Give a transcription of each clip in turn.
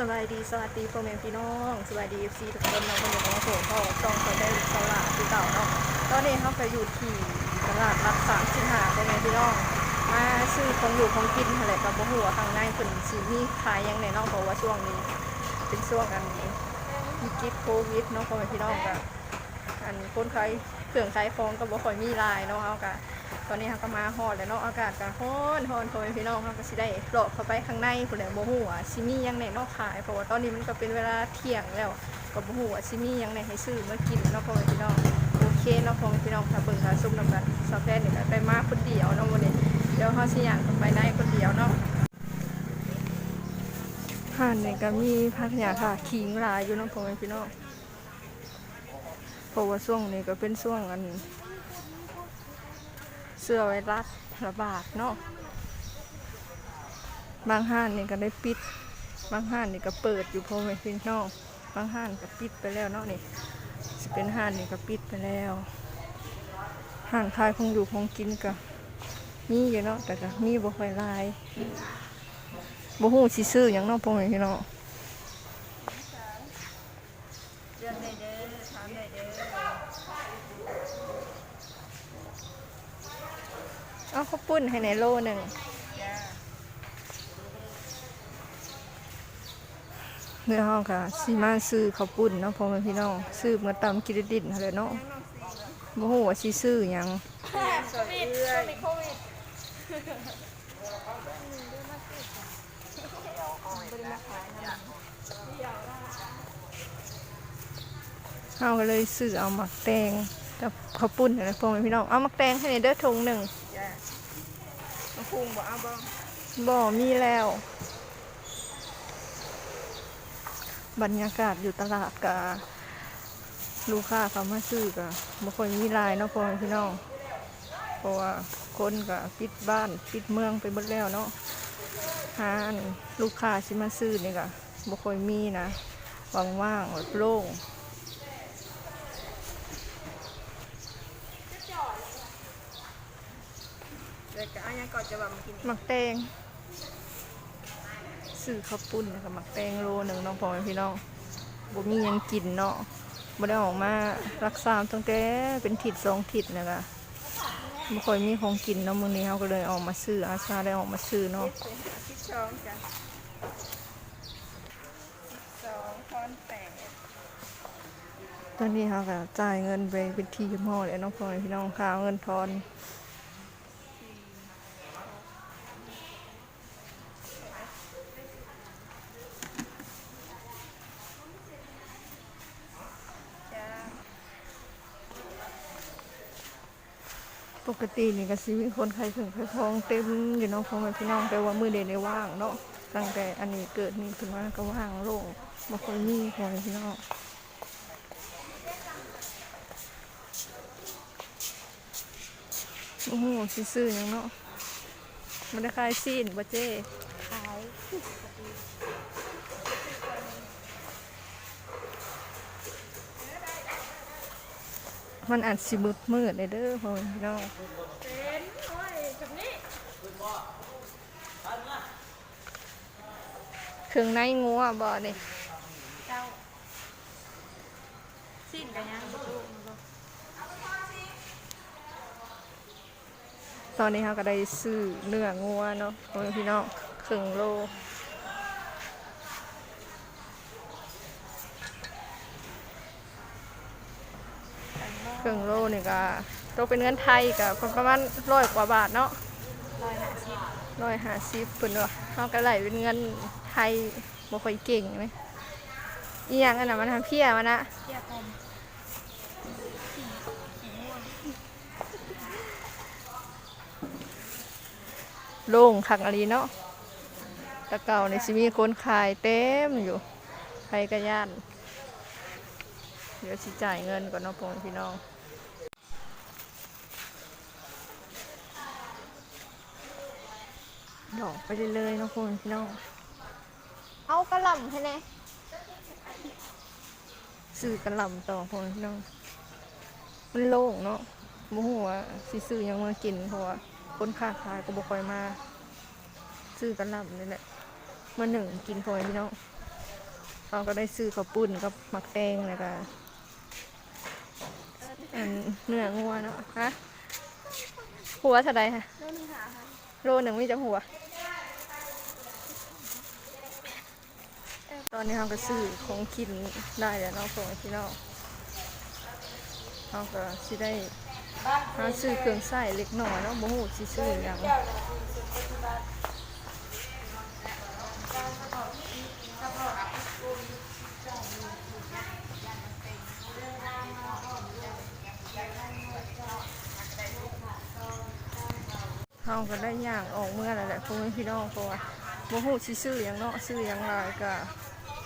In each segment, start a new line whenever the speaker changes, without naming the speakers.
สบายดีสวัสดีพ่อแม่พี่น้องสวัสดีซีทุกคนเนาะวันนี้มาโผล่พ่อจองเขาได้สลาที่เก่าเนาะตอนนี้เขาไปอยู่ที่ตลาดรักสามสิบห้าพ่อแม่พี่น้องมาซื้อของอยู่ของกินอะไรกับบ่หัวข้างในคนสีมีขายยังในนอกเพราะว่าช่วงนี้ เป็นช่วงอันนี้วิกฤตโควิดเนาะพ่อแม่พี่น้องก็อันคนขายเครื่องขายของก็บ่ค่อยมีรายเนาะเอาก็ ตอนนี้เขาก็มาฮอดแล้วเนาะอากาศก็ร้อนร้อนพ่อแม่พี่น้องเขาก็สิได้เลาะเข้าไปข้างในพุ่นแหละบ่ฮู้ว่าสิมีหยังในนอกขายเพราะว่าตอนนี้มันก็เป็นเวลาเที่ยงแล้วก็บ่ฮู้ว่าสิมีหยังในให้ซื้อมากินเนาะพ่อพี่น้องโอเคเนาะพ่อพี่น้องถ้าเบิ่งถ้าซุ่มนำกันสาวแพนนี่ก็ไปมาคนเดียวเนาะมื้อนี้เดี๋ยวเฮาสิย่างกันไปได้คนเดียวเนาะห่านนี่ก็มีพักหยาค่ะขิงลายอยู่เน้องพ่อแม่พี่น้องเพราะว่าช่วงนี้ก็เป็นช่วงอัน สื้อไวรัสระบาดเนาะบางห้านนี่ก็ได้ปิด บางห้านนี่ก็เปิดอยู่พ่อแม่พี่น้องบางห้านก็ปิดไปแล้วเนาะนี่สิเป็นห้านนี่ก็ปิดไปแล้วห้านขายของอยู่ของกินก็มีอยู่เนาะแต่ก็มีบ่ค่อยลายบ่ฮู้สิซื้อหยังเนาะพ่อแม่พี่น้องเรื่องได้เด้อถามได้เด้อ เอาข้าวปุ้นให้ในโลหนึ่งเนื้อห้องค่ะสิมาซื้อข้าวปุ้นเนาะพ่อแม่พี่น้องซื้อมาตำกินดินอะไรเนาะบ่ฮู้ว่าสิซื้อยัง
โควิดช่วงนี้โควิด
เฮาเลยซื้อเอาหมักแตงกับข้าวปุ้นอะไรพ่อแม่พี่น้อง เอาหมักแตงให้ในเด้อถุงหนึ่ง
จ้ะมาคุงบอกเอาบ้าง
บ่มีแล้ว บรรยากาศอยู่ตลาดกะลูกค้าเขามาซื้อกะบ่ค่อยมีรายเนาะพ่อแม่พี่น้องเพราะว่าคนกะปิดบ้านปิดเมืองไปหมดแล้วเนาะหาอันลูกค้าสิมาซื้อนี่กะบ่ค่อยมีนะว่างๆโล่ง
เดี๋ยวจะเอายังก่อนจะว่ามากิน
หมักแตงซื้อข้าวปุ้นกับหมักแตงโลหนึ่งเน้องพ่อแม่พี่น้องบ่มีหยังกินเนาะบ่ได้ออกมารักษาตั้งแต่เป็นถิดสองถิดนะคะบ่ค่อยมีของกินเนาะมื้อนี้เฮาก็เลยออกมาซื้ออาสาได้ออกมาซื้อเนาะ
ชิดช้องจ้ะสองทอนแปด
ตอนนี้เฮาก็จ่ายเงินไปเป็นที่เรียบร้อยแล้วเนาะพ่อแม่พี่น้องค่าเอาเงินทอน ปกตินี่ก็สิมีคนใครถึงใครทองเต็มอยู่เนาะพ่อแม่พี่น้องแต่ว่ามือเดยวนี้ว่างเนาะตั้งแต่อันนี้เกิดนี่ขึ้นมาก็ว่างโล่งบ่ค่อยมีพ่อแม่พี่น้องโอ้โหซื้อยังเนาะมันได้ขายซีนบ่เจ้
ขาย
มันอาจสิมืดมืดเลยเด้อพ่อพี่น้อง
เป็นโอ้ยแบบนี้
เครื่องในงัวบ่เนี่
เจ้าสิ้นกันยัง
ตอนนี้เราก็ได้ซื้อเนื้องัวเนาะพี่น้องครึ่งโล ครึ่งโลนี่ก็ตกเป็นเงินไทยก็ประมาณร้อยกว่าบาทเนาะ
ร้อยห้าสิบ
ร้อยห้าสิบเพิ่นว่าเฮาก็ไหลเป็นเงินไทยบ่ค่อยเก่งเลยอีหยังอันน่ะมันทำเพี้ยมันนะ
เทียบกัน
โล่งคักอะไรเนาะตะเก่าในสิมีคนขายเต็มอยู่ใครก็ย่าน เดี๋ยวสิจ่ายเงินก่อนเนาะพ่อแม่พี่น้อง ดอกไปเรื่อยๆเนาะพ่อแม่พี่น้องเอากระหล่ำให้แน่ซื้อกระหล่ำต่อพ่อแม่พี่น้องมันโล่งเนาะบ่ฮู้ว่าสิซื้อหยังมากินเพราะว่าคนค้าขายก็บ่ค่อยมาซื้อกระหล่ำนี่แหละมาหนึ่งกินพ่อแม่พี่น้องเราก็ได้ซื้อข้าวปุ้นกับหมักแตงแล้วก็อันเนื้องัวเนาะฮะหัวเท่าใดฮะ
โลนึงหาค่ะ
โลหนึ่งมีจังหัว ตอนนี้เราก็ซื้อของกินได้แล้วเนาะของพี่น้องเราก็สิได้หาซื้อเครื่องใส้เล็กน้อยเนาะบ่ฮู้สิซื้อหยังเราก็ได้ย่างออกเมื่อแล้วแหละพวกพี่น้องเพราะว่าบ่ฮู้สิซื้อหยังเนาะซื้อหยังหลายก็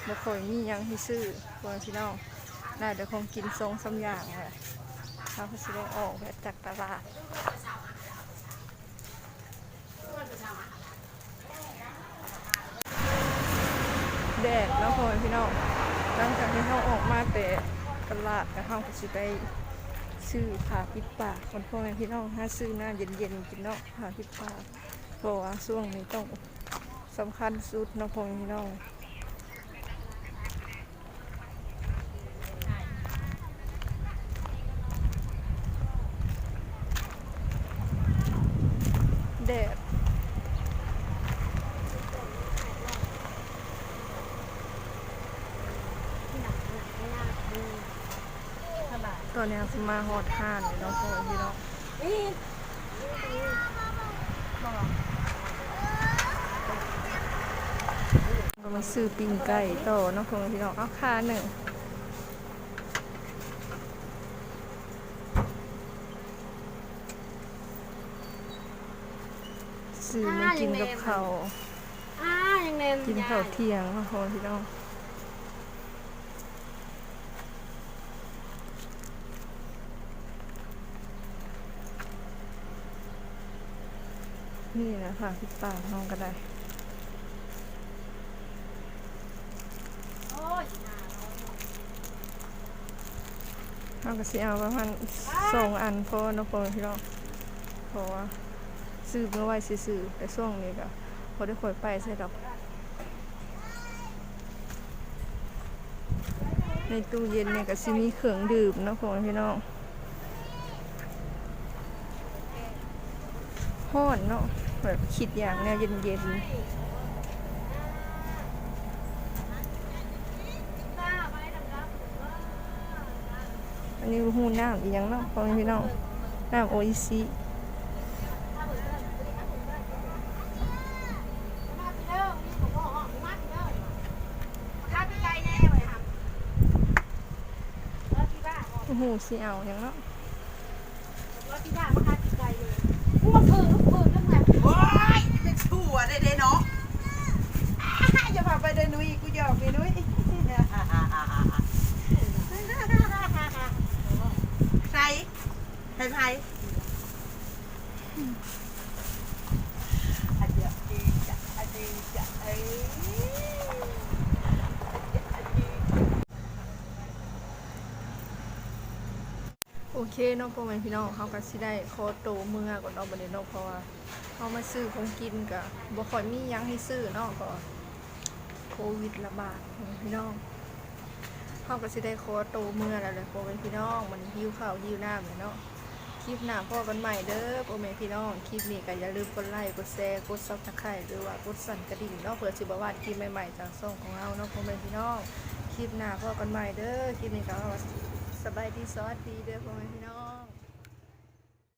บ่ค่อยมียังให้ซื้อพวกพี่น้องได้แต่ของกินทรงสามอย่างแหละเราก็สิได้ออกแบบจากตลาดแดดแล้วพอพี่น้องหลังจากที่เขาออกมาแต่ตลาดแล้วเขาก็สิไปซื้อผ้าปิดปากคนพ่อแม่พี่น้องหาซื้อหน้าเย็นๆกินเนาะผ้าปิดปากเพราะว่าช่วงนี้ต้องสำคัญสุดเนาะพ่อแม่พี่น้องแดด ตอนนี้เรามาฮอดห้านเลยเนาะพ่อแม่พี่น้องเรามาซื้อปิ้งไก่ต่อเนาะพ่อแม่พี่น้องเอาค่าหนึ่งซื้อมากินกับข้าว
อ่ายังเนม
กินข้าวเที่ยงเนาะพ่อแม่พี่น้อง นี่นะคะพี่ป้าน้องก็ได้
โอ้ย
เอาก็สิเอาประมาณสองอันพอนาะพอพี่น้องเพราะว่าซื้อเมื่อไหร่ซื้อแต่ช่วงนี้ก็พอได้ค่อยไปใช่ดอกในตู้เย็นเนี่ยก็สิมีเครื่องดื่มนาะพอพี่น้องห้อนเนาะ แบบคิดอย่างแนวเย็นๆ อันนี้หูน้ำอีกอย่างเนาะพ่อพี่น้องน้ำโออิซิโอ้โหสีเอาอย่างเนาะ
โอ้ยจะชั่วได้เด้เนาะอ่าอย่าพาไปเดินนุ้ยกูหยอกเลยนุ้ยใครใครใครอันเดียวดีจะอันดีจะเอ้ย
โอเคเนาะพ่อแม่พี่น้องเขาก็สิได้โคโตวเมื่อก่อนเนาะบัดนี้เนาะเพราะว่า เขามาซื้อของกินก็บ่ค่อยมียังให้ซื้อเนาะก็โควิดระบาดพี่น้องเขาก็สิได้โคโตวเมื่อแล้วแหละพ่อแม่พี่น้อง มันหิวข้าวหิวน้ำเลยเนาะคลิปหน้าพ่อกันใหม่เด้อพ่อแม่พี่น้องคลิปนี้ก็อย่าลืมกดไลค์กดแชร์กดซับสไครต์หรือว่ากดสั่นกระดิ่งเนาะเพื่อสิบ่พลาดคลิปใหม่ๆจากช่องของเราเนาะพ่อแม่พี่น้องคลิปหน้าพ่อกันใหม่เด้อคลิปนี้ก็สบายดีสวัสดีเด้อพ่อแม่พี่น้อง